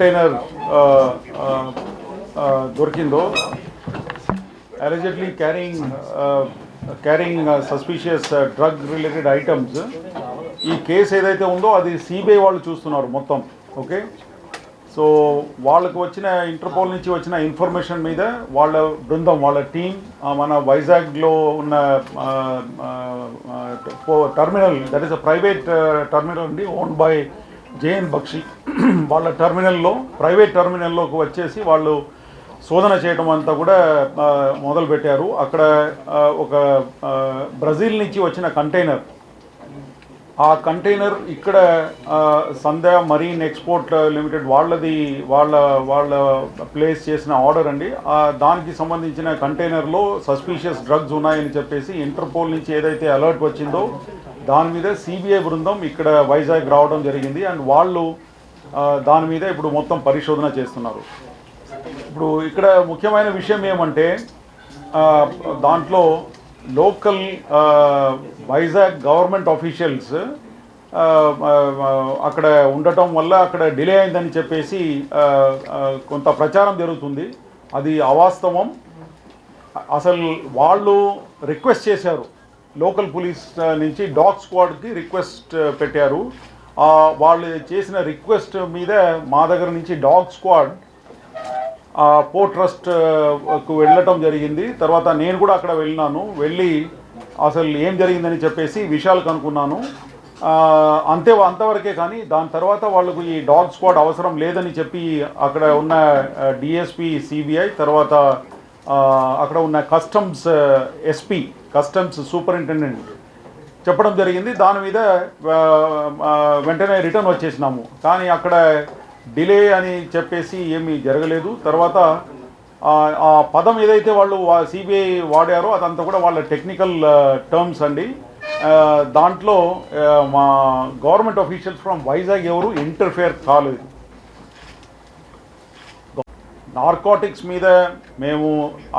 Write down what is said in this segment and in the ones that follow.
Container uh, uh, uh, దొరికిందో allegedly carrying carrying suspicious drug related items ఈ case ఏదైతే ఉందో అది సిబిఐ వాళ్ళు చూస్తున్నారు మొత్తం ఓకే సో వాళ్ళకు వచ్చిన ఇంటర్పోల్ నుంచి వచ్చిన ఇన్ఫర్మేషన్ మీద వాళ్ళ బృందం వాళ్ళ టీం మన వైజాగ్లో ఉన్న terminal that is a private terminal అండి ఓన్ బై జేఎన్ బక్షి వాళ్ళ టర్మినల్లో ప్రైవేట్ టర్మినల్లోకి వచ్చేసి వాళ్ళు శోధన చేయడం అంతా కూడా మొదలుపెట్టారు. అక్కడ ఒక బ్రెజిల్ నుంచి వచ్చిన కంటైనర్. ఆ కంటైనర్ ఇక్కడ ఆ, సంధ్య మరీన్ ఎక్స్పోర్ట్ లిమిటెడ్ వాళ్ళది వాళ్ళ వాళ్ళ ప్లేస్ చేసిన ఆర్డర్ అండి. దానికి సంబంధించిన కంటైనర్లో సస్పీషియస్ డ్రగ్స్ ఉన్నాయని చెప్పేసి ఇంటర్పోల్ నుంచి ఏదైతే అలర్ట్ వచ్చిందో దాని మీద సిబిఐ బృందం ఇక్కడ వైజాగ్ రావడం జరిగింది అండ్ వాళ్ళు దాని మీద ఇప్పుడు మొత్తం పరిశోధన చేస్తున్నారు. ఇప్పుడు ఇక్కడ ముఖ్యమైన విషయం ఏమంటే దాంట్లో లోకల్ వైజాగ్ గవర్నమెంట్ ఆఫీషియల్స్ అక్కడ ఉండటం వల్ల అక్కడ డిలే అయిందని చెప్పేసి కొంత ప్రచారం జరుగుతుంది. అది అవాస్తవం. అసలు వాళ్ళు రిక్వెస్ట్ చేశారు. లోకల్ పోలీస్ నుంచి డాగ్ స్క్వాడ్కి రిక్వెస్ట్ పెట్టారు. వాళ్ళు చేసిన రిక్వెస్ట్ మీద మా దగ్గర నుంచి డాగ్ స్క్వాడ్ పో పోర్ట్ వెళ్ళటం జరిగింది. తర్వాత నేను కూడా అక్కడ వెళ్ళినాను. వెళ్ళి అసలు ఏం జరిగిందని చెప్పేసి విషయాలు కనుక్కున్నాను అంతే అంతవరకే కానీ దాని తర్వాత వాళ్ళకు ఈ డాగ్ స్క్వాడ్ అవసరం లేదని చెప్పి అక్కడ ఉన్న డిఎస్పి సిబిఐ తర్వాత అక్కడ ఉన్న కస్టమ్స్ ఎస్పీ కస్టమ్స్ సూపరింటెండెంట్. చెప్పడం జరిగింది. దాని మీద వెంటనే రిటర్న్ వచ్చేసినాము. కానీ అక్కడ డిలే అని చెప్పేసి ఏమీ జరగలేదు. తర్వాత ఆ, పదం ఏదైతే వాళ్ళు సిబిఐ వాడారో అదంతా కూడా వాళ్ళ టెక్నికల్ టర్మ్స్ అండి. దాంట్లో మా గవర్నమెంట్ అఫీషియల్స్ ఫ్రమ్ వైజాగ్ ఎవరు ఇంటర్ఫేర్ కాలేదు. నార్కోటిక్స్ మీద మేము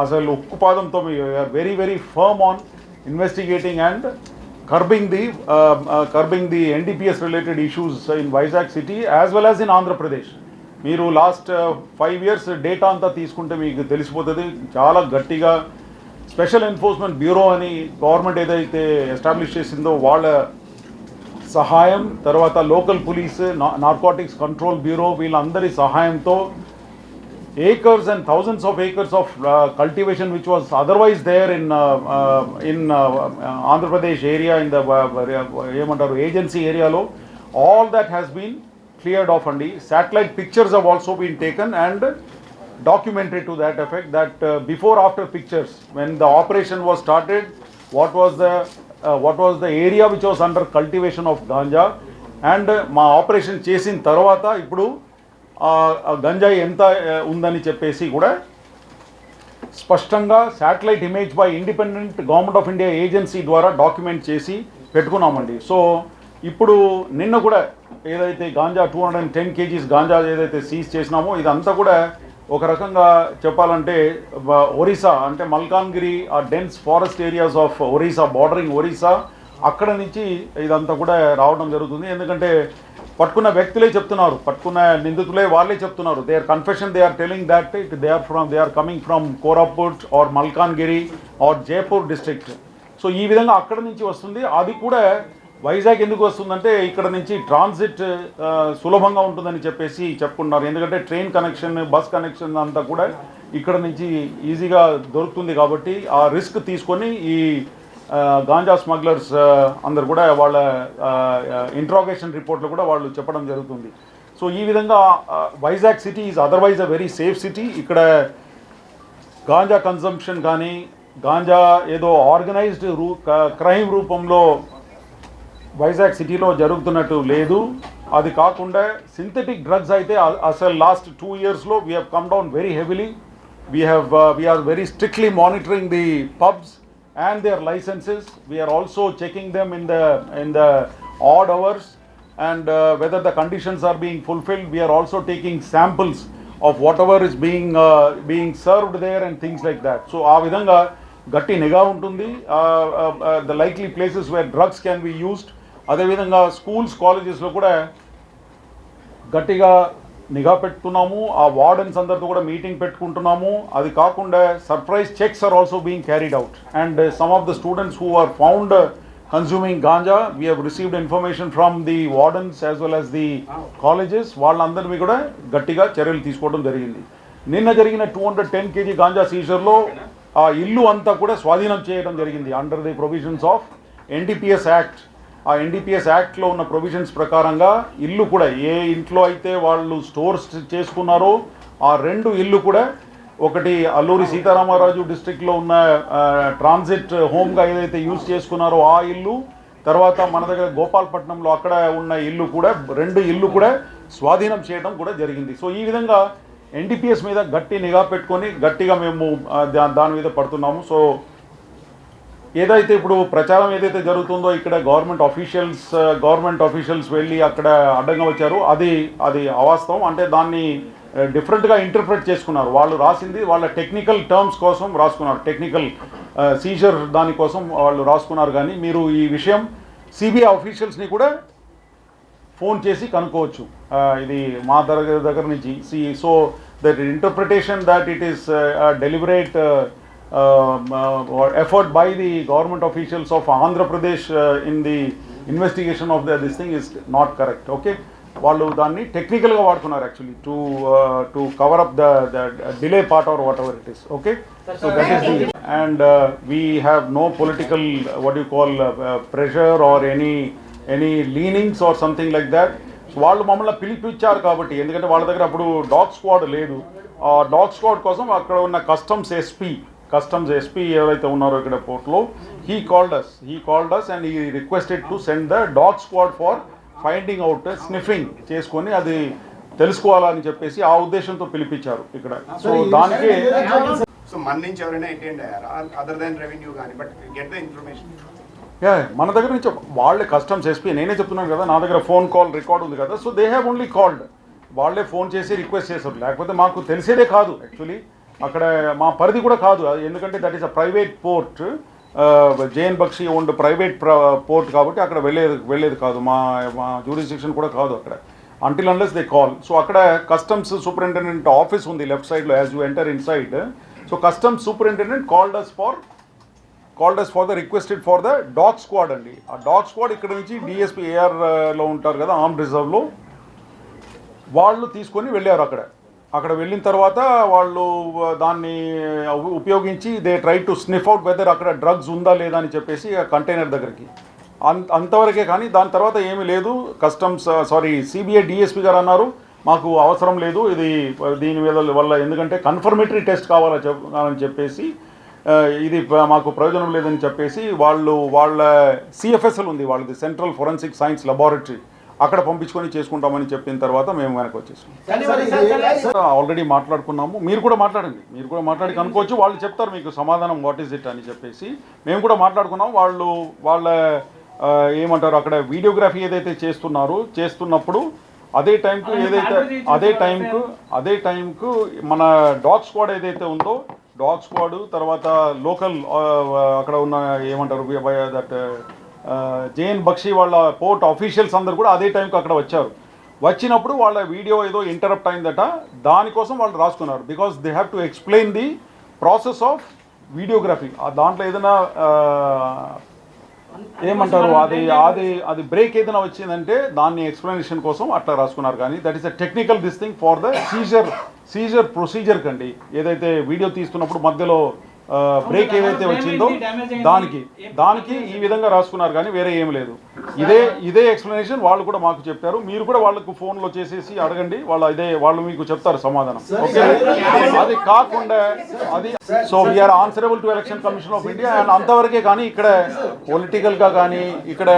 అసలు ఉక్కుపాదంతో very very firm on investigating and curbing the curbing the NDPS related issues in Vizag city as well as in Andhra Pradesh మీరు లాస్ట్ ఫైవ్ ఇయర్స్ డేటా అంతా తీసుకుంటే మీకు తెలిసిపోతుంది. చాలా గట్టిగా స్పెషల్ ఎన్ఫోర్స్మెంట్ బ్యూరో అని గవర్నమెంట్ ఏదైతే ఎస్టాబ్లిష్ చేసిందో వాళ్ళ సహాయం తర్వాత local police narcotics control bureau వీళ్ళందరి సహాయంతో acres and thousands of acres of uh, cultivation which was otherwise there in uh, uh, in uh, uh, Andhra Pradesh area in the ఏమంటారు agency ఏరియాలో all that has been cleared off అండి satellite pictures have also been taken and documented to that effect that uh, before after pictures when the operation was started what was the uh, what was the area which was under cultivation of ganja and uh, మా operation చేసిన తర్వాత ఇప్పుడు ఆ ఆ గంజాయి ఎంత ఉందని చెప్పేసి కూడా స్పష్టంగా satellite image by independent government of India agency ద్వారా డాక్యుమెంట్ చేసి పెట్టుకున్నామండి. సో ఇప్పుడు నిన్న కూడా ఏదైతే ganja two hundred and ten kgs ganja ఏదైతే సీజ్ చేసినామో ఇదంతా కూడా ఒక రకంగా చెప్పాలంటే ఒరిస్సా అంటే మల్కాన్గిరి ఆ dense forest areas of Orissa bordering Orissa అక్కడ నుంచి ఇదంతా కూడా రావడం జరుగుతుంది. ఎందుకంటే పట్టుకున్న వ్యక్తులే చెప్తున్నారు పట్టుకున్న నిందితులే వాళ్ళే చెప్తున్నారు. They are confession they are telling that it they are from they are coming from Koraput or Malkangiri or Jaipur district so ఈ విధంగా అక్కడ నుంచి వస్తుంది. అది కూడా వైజాగ్ ఎందుకు వస్తుందంటే ఇక్కడ నుంచి ట్రాన్సిట్ సులభంగా ఉంటుందని చెప్పేసి చెప్పుకుంటున్నారు ఎందుకంటే ట్రైన్ కనెక్షన్ బస్ కనెక్షన్ అంతా కూడా ఇక్కడ నుంచి ఈజీగా దొరుకుతుంది కాబట్టి ఆ రిస్క్ తీసుకొని ఈ గాంజా స్మగ్లర్స్ అందరు కూడా వాళ్ళ ఇంట్రాగేషన్ రిపోర్ట్లో కూడా వాళ్ళు చెప్పడం జరుగుతుంది. సో ఈ విధంగా Vizag city is otherwise a very safe city ఇక్కడ గాంజా కన్సంప్షన్ కానీ గాంజా ఏదో ఆర్గనైజ్డ్ రూ క్రైమ్ రూపంలో వైజాగ్ సిటీలో జరుగుతున్నట్టు లేదు. అది కాకుండా సింథటిక్ డ్రగ్స్ అయితే అసలు లాస్ట్ టూ ఇయర్స్లో we have come down very heavily we have we're very strictly monitoring the pubs and their licenses. We are also checking them in the in the odd hours and uh, whether the conditions are being fulfilled. We are also taking samples of whatever is being uh, being served there and things like that. So ఆ విధంగా గట్టి నిఘా ఉంటుంది the likely places where drugs can be used అదేవిధంగా schools కాలేజెస్లో కూడా గట్టిగా నిఘా పెట్టుకున్నాము ఆ వార్డెన్స్ అందరితో కూడా మీటింగ్ పెట్టుకుంటున్నాము. అది కాకుండా surprise checks are also being carried out. And some of the students who are found consuming ganja we have received information from the wardens as well as the colleges వాళ్ళందరినీ కూడా గట్టిగా చర్యలు తీసుకోవడం జరిగింది. నిన్న జరిగిన two hundred ten kg ganja సీజర్లో ఆ ఇల్లు అంతా కూడా స్వాధీనం చేయడం జరిగింది under the provisions of NDPS act ఆ ఎన్డీపీఎస్ యాక్ట్లో ఉన్న ప్రొవిజన్స్ ప్రకారంగా ఇల్లు కూడా ఏ ఇంట్లో అయితే వాళ్ళు స్టోర్స్ చేసుకున్నారో ఆ రెండు ఇల్లు కూడా ఒకటి అల్లూరి సీతారామరాజు డిస్ట్రిక్ట్లో ఉన్న ట్రాన్సిట్ హోమ్గా ఏదైతే యూజ్ చేసుకున్నారో ఆ ఇల్లు తర్వాత మన దగ్గర గోపాలపట్నంలో అక్కడ ఉన్న ఇల్లు కూడా రెండు ఇల్లు కూడా స్వాధీనం చేయడం కూడా జరిగింది. సో ఈ విధంగా ఎన్డీపీఎస్ మీద గట్టి నిఘా పెట్టుకొని గట్టిగా మేము దా- దాని మీద పడుతున్నాము. సో ఏదైతే ఇప్పుడు ప్రచారం ఏదైతే జరుగుతుందో ఇక్కడ గవర్నమెంట్ ఆఫీషియల్స్ గవర్నమెంట్ ఆఫీషియల్స్ వెళ్ళి అక్కడ అడ్డంగా వచ్చారు. అది అది అవాస్తవం. అంటే దాన్ని డిఫరెంట్గా ఇంటర్ప్రిట్ చేసుకున్నారు. వాళ్ళు రాసింది వాళ్ళ టెక్నికల్ టర్మ్స్ కోసం రాసుకున్నారు. టెక్నికల్ సీజర్ దానికోసం వాళ్ళు రాసుకున్నారు. కానీ మీరు ఈ విషయం సిబిఐ ఆఫీషియల్స్ని కూడా ఫోన్ చేసి కనుక్కోవచ్చు. ఇది మా దగ్గర దగ్గర నుంచి. See so that interpretation that it is deliberate effort by the government officials of Andhra Pradesh in the investigation of the this thing is not correct okay వాళ్ళు దాన్ని టెక్నికల్గా వాడుతున్నారు actually to to cover up the the delay part or whatever it is okay so that is the and we have no political what you call pressure or any any leanings or something like that వాళ్ళు మమ్మల్ని పిలిపించారు కాబట్టి ఎందుకంటే వాళ్ళ దగ్గర అప్పుడు dog squad లేదు. ఆ డాగ్ స్క్వాడ్ కోసం అక్కడ ఉన్న కస్టమ్స్ ఎస్పీ కస్టమ్స్ ఎస్పీ ఎవరైతే ఉన్నారో ఇక్కడ పోర్ట్లో he called us he called us and he requested to send the dog squad for finding out sniffing చేసుకొని అది తెలుసుకోవాలని చెప్పేసి ఆ ఉద్దేశంతో పిలిపించారు ఇక్కడ. సో దానికి సో మన నుంచి ఎవరైనా అటెండ్ అయ్యారా? అదర్ దాన్ రెవెన్యూ కానీ బట్ గెట్ ద ఇన్ఫర్మేషన్ యా మన దగ్గర నుంచి వాళ్ళే కస్టమ్స్ ఎస్పీ నేనే చెప్తున్నాను కదా నా దగ్గర ఫోన్ కాల్ రికార్డ్ ఉంది కదా so they have only called వాళ్ళే ఫోన్ చేసి రిక్వెస్ట్ చేశారు. లేకపోతే మాకు తెలిసేదే కాదు యాక్చువల్లీ అక్కడ మా పరిధి కూడా కాదు. అది ఎందుకంటే that is a private port JN Bakshi ఉండే ప్రైవేట్ పోర్ట్ కాబట్టి అక్కడ వెళ్ళేది వెళ్ళేది కాదు. మా మా జ్యూరిస్డిక్షన్ కూడా కాదు అక్కడ. Until unless they call so అక్కడ కస్టమ్స్ సూపరింటెండెంట్ ఆఫీస్ ఉంది లెఫ్ట్ సైడ్లో as you enter inside so customs superintendent called us for called us for the requested for the dog squad అండి. ఆ డాగ్ స్క్వాడ్ ఇక్కడ నుంచి డిఎస్పీ ఏఆర్లో ఉంటారు కదా arm రిజర్వ్లో వాళ్ళు తీసుకొని వెళ్ళారు అక్కడ. అక్కడ వెళ్ళిన తర్వాత వాళ్ళు దాన్ని ఉపయోగించి they try to sniff out whether అక్కడ డ్రగ్స్ ఉందా లేదా అని చెప్పేసి ఆ కంటైనర్ దగ్గరికి. అంత అంతవరకే కానీ దాని తర్వాత ఏమీ లేదు. కస్టమ్స్ సారీ సిబిఐ డిఎస్పి గారు అన్నారు మాకు అవసరం లేదు ఇది దీని మీద వల్ల ఎందుకంటే కన్ఫర్మేటరీ టెస్ట్ కావాలని చెప్ అని చెప్పేసి ఇది మాకు ప్రయోజనం లేదని చెప్పేసి వాళ్ళు వాళ్ళ సిఎఫ్ఎస్ఎల్ ఉంది వాళ్ళది సెంట్రల్ ఫొరెన్సిక్ సైన్స్ లెబారెటరీ అక్కడ పంపించుకొని చేసుకుంటామని చెప్పిన తర్వాత మేము వెనక్కి వచ్చేసాం. ఆల్రెడీ మాట్లాడుకున్నాము. మీరు కూడా మాట్లాడండి. మీరు కూడా మాట్లాడి కనుక్కోవచ్చు. వాళ్ళు చెప్తారు మీకు సమాధానం వాట్ ఈస్ ఇట్ అని చెప్పేసి. మేము కూడా మాట్లాడుకున్నాం. వాళ్ళు వాళ్ళ ఏమంటారు అక్కడ వీడియోగ్రఫీ ఏదైతే చేస్తున్నారో చేస్తున్నప్పుడు అదే టైంకు ఏదైతే అదే టైంకు అదే టైంకు మన డాగ్ స్క్వాడ్ ఏదైతే ఉందో డాగ్ స్క్వాడ్ తర్వాత లోకల్ అక్కడ ఉన్న ఏమంటారు దట్ జేఎన్ బక్షి వాళ్ళ పోర్ట్ ఆఫీషియల్స్ అందరు కూడా అదే టైంకి అక్కడ వచ్చారు. వచ్చినప్పుడు వాళ్ళ వీడియో ఏదో ఇంటరప్ట్ అయిందట. దానికోసం వాళ్ళు రాసుకున్నారు. Because they have to explain the process of videography దాంట్లో ఏదైనా ఏమంటారు? అది అది అది బ్రేక్ ఏదైనా వచ్చిందంటే దాన్ని ఎక్స్ప్లెనేషన్ కోసం అట్లా రాసుకున్నారు. కానీ that is a technical this thing for the seizure seizure procedure కండి. ఏదైతే వీడియో తీస్తున్నప్పుడు మధ్యలో బ్రేక్ ఏదైతే వచ్చిందో దానికి దానికి ఈ విధంగా రాసుకున్నారు కానీ వేరే ఏం లేదు. ఇదే ఇదే ఎక్స్ప్లెనేషన్ వాళ్ళు కూడా మాకు చెప్పారు. మీరు కూడా వాళ్ళకు ఫోన్లో చేసేసి అడగండి. వాళ్ళు ఇదే వాళ్ళు మీకు చెప్తారు సమాధానం. ఓకే అది కాకుండా అది so we're answerable to election commission of India and అంతవరకే కానీ ఇక్కడ పొలిటికల్గా కానీ ఇక్కడ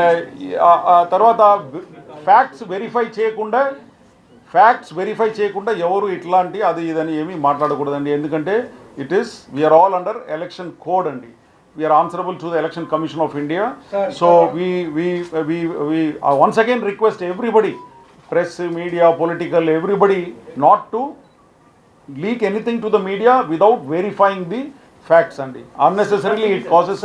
తర్వాత ఫ్యాక్ట్స్ వెరిఫై చేయకుండా ఫ్యాక్ట్స్ వెరిఫై చేయకుండా ఎవరు ఇట్లాంటి అది ఇదని ఏమీ మాట్లాడకూడదండి. ఎందుకంటే It is, we are all under election code and we are answerable to the Election Commission of India. Sir, so sir. we, we, we, we uh, once again request everybody, press, media, political, everybody not to leak anything to the media without verifying the facts అండి unnecessarily it causes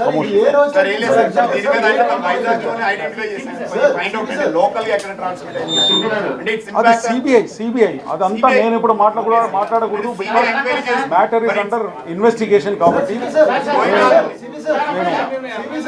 అది CBI CBI అదంతా. నేను ఇప్పుడు మాట్లాడకూడదు మాట్లాడకూడదు matter is under investigation కాబట్టి